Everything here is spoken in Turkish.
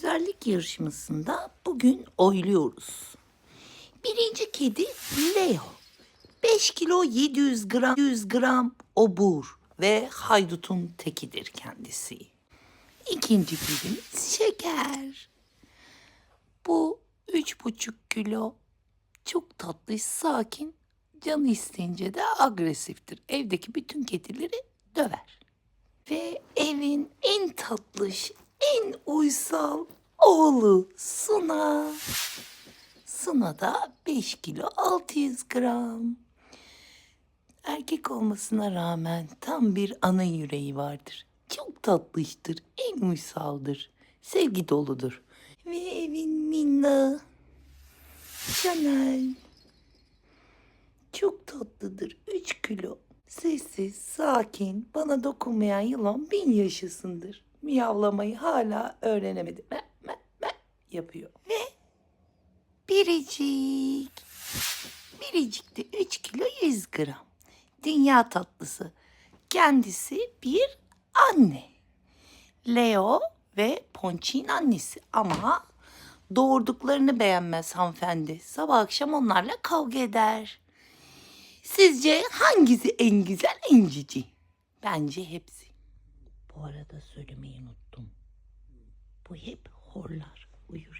güzellik yarışmasında bugün oyluyoruz. Birinci kedi Leo. 5 kilo 700 gram 100 gram obur ve haydutun tekidir kendisi. İkinci kedimiz Şeker. Bu üç buçuk kilo çok tatlı, sakin, canı isteyince de agresiftir. Evdeki bütün kedileri döver. Ve evin en tatlış, en uysal oğlu Suna. Suna da 5 kilo 600 gram. Erkek olmasına rağmen tam bir ana yüreği vardır. Çok tatlıştır, en uysaldır, sevgi doludur. Ve evin minna, Chanel. Çok tatlıdır, 3 kilo. Sessiz, sakin, bana dokunmayan yılan bin yaşasındır. Miyavlamayı hala öğrenemedi. Me, me, me yapıyor. Ve biricik. Biricik de 3 kilo 100 gram. Dünya tatlısı. Kendisi bir anne. Leo ve Ponçik'in annesi ama doğurduklarını beğenmez hanımefendi. Sabah akşam onlarla kavga eder. Sizce hangisi en güzel en cici? Bence hepsi. Bu arada söylemeyi unuttum. Bu hep horlar uyurken.